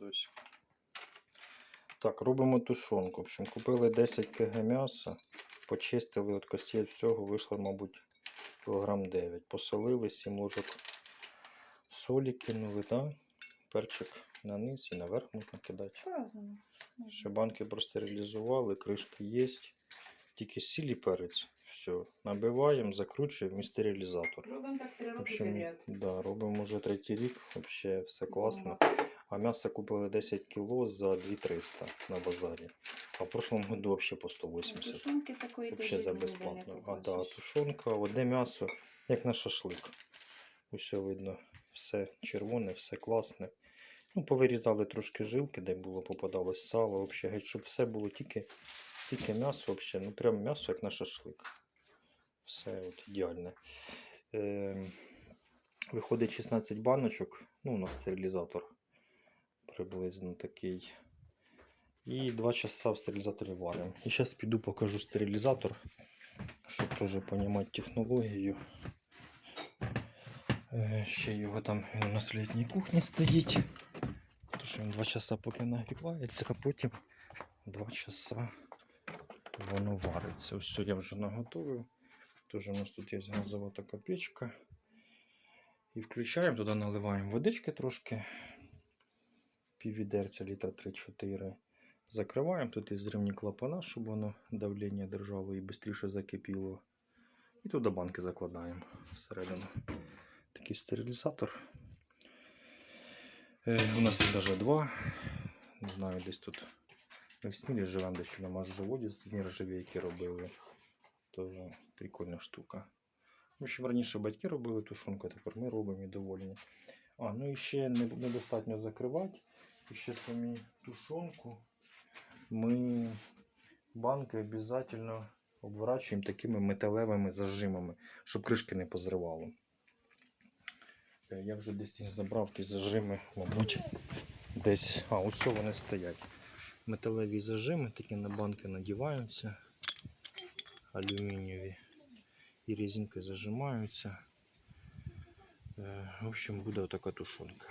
відосик. Так, робимо тушонку. В общем, купили 10 кг м'яса, почистили від костей всього, вийшло, мабуть, кілограм 9. Посолили 7 ложок солі кинули, да? перчик на низ і наверх можна кидати. Все, банки простерилізували, кришки є. Тільки сіль і перець. Все. Набиваємо, закручуємо і стерилізатор. Робимо так три роки підряд. да, робимо вже третій рік, взагалі все класно. А м'ясо купили 10 кг за 2300 на базарі. А в прошлому году взагалі по 180. Тушонки такої Вообще за безплатно. А да, тушонка, одне м'ясо, як на шашлик. Усе видно. Все червоне, все класне. Ну, повирізали трошки жилки, де було попадалось сало, взагалі, геть, щоб все було тільки, тільки м'ясо, взагалі. Ну прям м'ясо, як на шашлик. Все от ідеальне. Е, виходить 16 баночок. Ну, у нас стерилізатор приблизно такий. І 2 часа в стерилізаторі варимо. І зараз піду покажу стерилізатор, щоб теж розуміти технологію. Е, Ще його там він в літній кухні стоїть. Тож він 2 часа поки нагрівається, а потім 2 часа воно вариться. Ось я вже наготовив. Теж у нас тут є газова така печка. І включаємо, туди наливаємо водички трошки. Піввідерця літра 3-4. Закриваємо тут із зрівні клапана, щоб воно давлення держало і швидше закипіло. І туди банки закладаємо всередину. Такий стерилізатор. Е, у нас їх навіть два. Не знаю, десь тут ми в Смілі живемо, де ще на Можжеводі з нержавійки робили. Тоже прикольна штука. В общем, раніше батьки робили тушонку, тепер ми робимо і довольні. А, ну і ще недостатньо закривати. І ще самі тушонку ми банки обов'язково обворачуємо такими металевими зажимами, щоб кришки не позривало. Е, Я вже десь їх забрав ті зажими, мабуть, десь. А, ось вони стоять. Металеві зажими, такі на банки надіваються, алюмінієві. І резинкою зажимаються. Е, В общем, буде отака тушонка.